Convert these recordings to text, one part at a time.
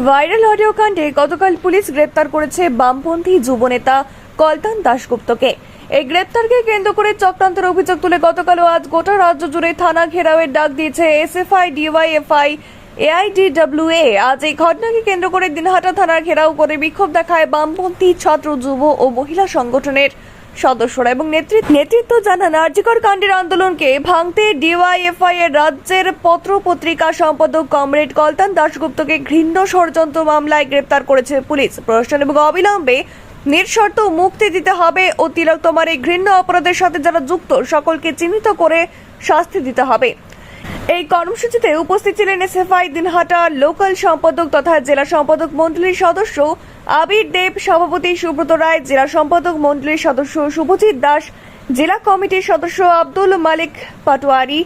Viral audio কাণ্ডে গতকাল police গ্রেপ্তার করেছে বামপন্থী যুবনেতা কলতান দাশগুপ্তকে। এই গ্রেপ্তারকে কেন্দ্র করে চক্রান্তের অভিযোগ তুলে গতকাল ও আজ গোটা রাজ্য জুড়ে থানা ঘেরাওয়ের ডাক দিয়েছে এসএফআই, ডিওয়াইএফআই এআইডিডব্লিউএ আজ এই ঘটনাকে কেন্দ্র করে দিনহাটা থানার ঘেরাও করে বিক্ষোভ দেখায় বামপন্থী ছাত্র, যুব ও মহিলা সংগঠনের সদস্যরা এবং নেতৃত্ব জানান আর্যিকর কাণ্ডের আন্দোলনকে ভাঙতে ডিওয়াইএফআই এর রাজ্যের পত্র পত্রিকা সম্পাদক কমরেড কলতান দাশগুপ্তকে ঘৃণ্য ষড়যন্ত্র মামলায় গ্রেপ্তার করেছে পুলিশ। প্রশাসন এবং অবিলম্বে নিঃশর্ত মুক্তি দিতে হবে ও তিলক তোমার এই ঘৃণ্য অপরাধের সাথে যারা যুক্ত, সকলকে চিহ্নিত করে শাস্তি দিতে হবে। এই কর্মসূচিতে উপস্থিত ছিলেন এসএফআই দিনহাটা লোকাল সম্পাদক তথা জেলা সম্পাদক মন্ডলীর সদস্য আবির দেব, সভাপতি সুব্রত রায়, জেলা সম্পাদক মন্ডলীর সদস্য শুভজিৎ দাস, জেলা কমিটির সদস্য আব্দুল মালিক পাটোয়ারি,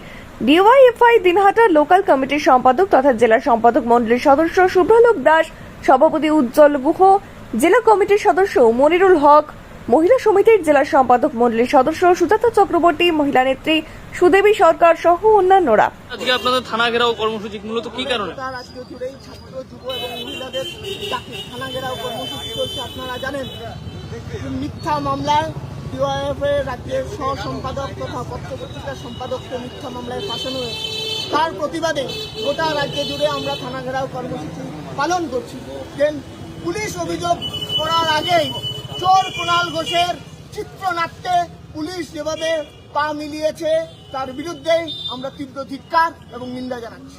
ডিওয়াইএফআই দিনহাটা লোকাল কমিটির সম্পাদক তথা জেলা সম্পাদক মন্ডলীর সদস্য শুভ্রলোক দাস, সভাপতি উজ্জ্বল গুহ, জেলা কমিটির সদস্য মনিরুল হক, মহিলা সমিতির জেলা সম্পাদক মন্ডলীর সদস্য সুজাতা চক্রবর্তী, মহিলা নেত্রী সুদেবী সরকার সহ অন্যান্যরা। আজকে আপনাদের থানা ঘেরাও কর্মসূচি মূলত কি কারণে? ডাকে থানা ঘেরাও কর্মসূচি চলছে, আপনারা জানেন। মিথ্যা মামলায় ডিওয়াইএফ এর রাজ্যের সহ সম্পাদক তথা পত্রপত্রিকার সম্পাদককে মিথ্যা মামলায় ফাঁসানো হয়েছে। তার প্রতিবাদে গোটা রাজ্য জুড়ে আমরা থানা ঘেরাও কর্মসূচি পালন করছি। যে পুলিশ অভিযোগ করার আগেই চোর কুণাল ঘোষের চিত্রনাট্যে পুলিশ যেভাবে পা মিলিয়েছে, তার বিরুদ্ধেই আমরা তীব্র ধিক্কার এবং নিন্দা জানাচ্ছি।